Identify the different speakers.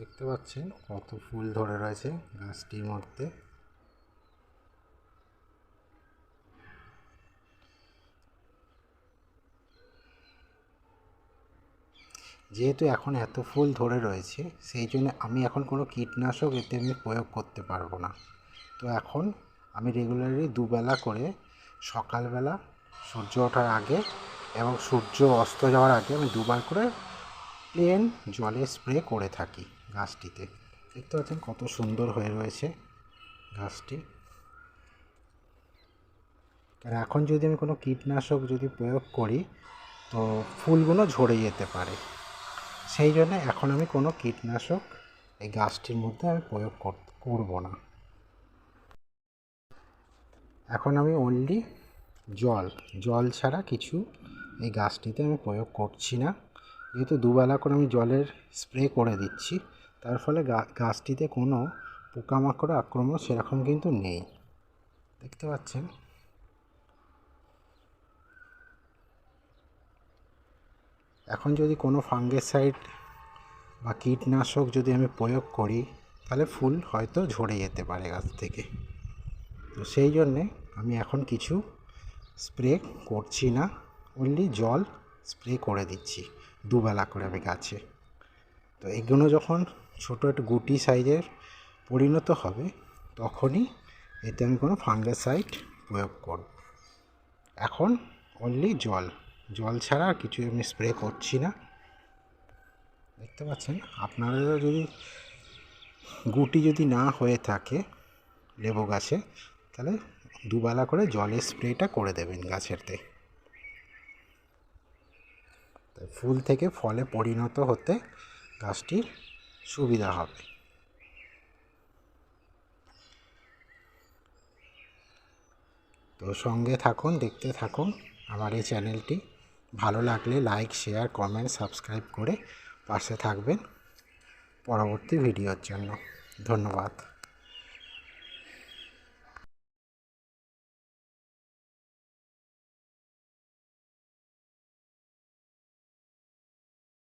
Speaker 1: দেখতে পাচ্ছেন কত ফুল ধরে রয়েছে গাছটির মধ্যে। যেহেতু এখন এত ফুল ধরে রয়েছে, সেই জন্য আমি এখন কোনো কীটনাশক এতে আমি প্রয়োগ করতে পারব না। তো এখন আমি রেগুলারলি দুবেলা করে সকালবেলা সূর্য ওঠার আগে এবং সূর্য অস্ত যাওয়ার আগে আমি দুবার করে প্লেন জলে স্প্রে করে থাকি গাছটিতে। দেখতে পাচ্ছেন কত সুন্দর হয়ে রয়েছে গাছটি। আর এখন যদি আমি কোনো কীটনাশক যদি প্রয়োগ করি, তো ফুলগুলো ঝরে যেতে পারে। সেই জন্য এখন আমি কোনো কীটনাশক এই গাছটির মধ্যে আমি প্রয়োগ কর- করব না। এখন আমি অনলি জল জল ছাড়া কিছু এই গাছটিতে আমি প্রয়োগ করছি না। যেহেতু দুবেলা করে আমি জলের স্প্রে করে দিচ্ছি, তার ফলে গাছটিতে কোনো পোকামাকড় আক্রমণ সেরকম কিন্তু নেই। দেখতে পাচ্ছেন? এখন যদি কোনো ফাঙ্গেসাইড বা কীটনাশক যদি আমি প্রয়োগ করি, তাহলে ফুল হয়তো ঝরে যেতে পারে গাছ থেকে। তো সেই জন্যে আমি এখন কিছু স্প্রে করছি না অনলি জল স্প্রে করে দিচ্ছি। দুবেলা করে আমি গাছে। তো এগুলো যখন ছোটো একটু গুটি সাইজের পরিণত হবে, তখনই এতে আমি কোনো ফাঙ্গাসাইড প্রয়োগ করব। এখন অনলি জল। জল ছাড়া আর কিছু আমি স্প্রে করছি না। দেখতে পাচ্ছেন? আপনারা যদি গুটি যদি না হয়ে থাকে লেবু গাছে, তাহলে দুবেলা করে জলের স্প্রেটা করে দেবেন গাছেরতে ফুল থেকে ফলে পরিণত হতে গাছটির সুবিধা হবে। তো সঙ্গে থাকুন, দেখতে থাকুন। আমার এই চ্যানেলটি ভালো লাগলে লাইক, শেয়ার, কমেন্ট, সাবস্ক্রাইব করে পাশে থাকবেন পরবর্তী ভিডিওর জন্য। ধন্যবাদ।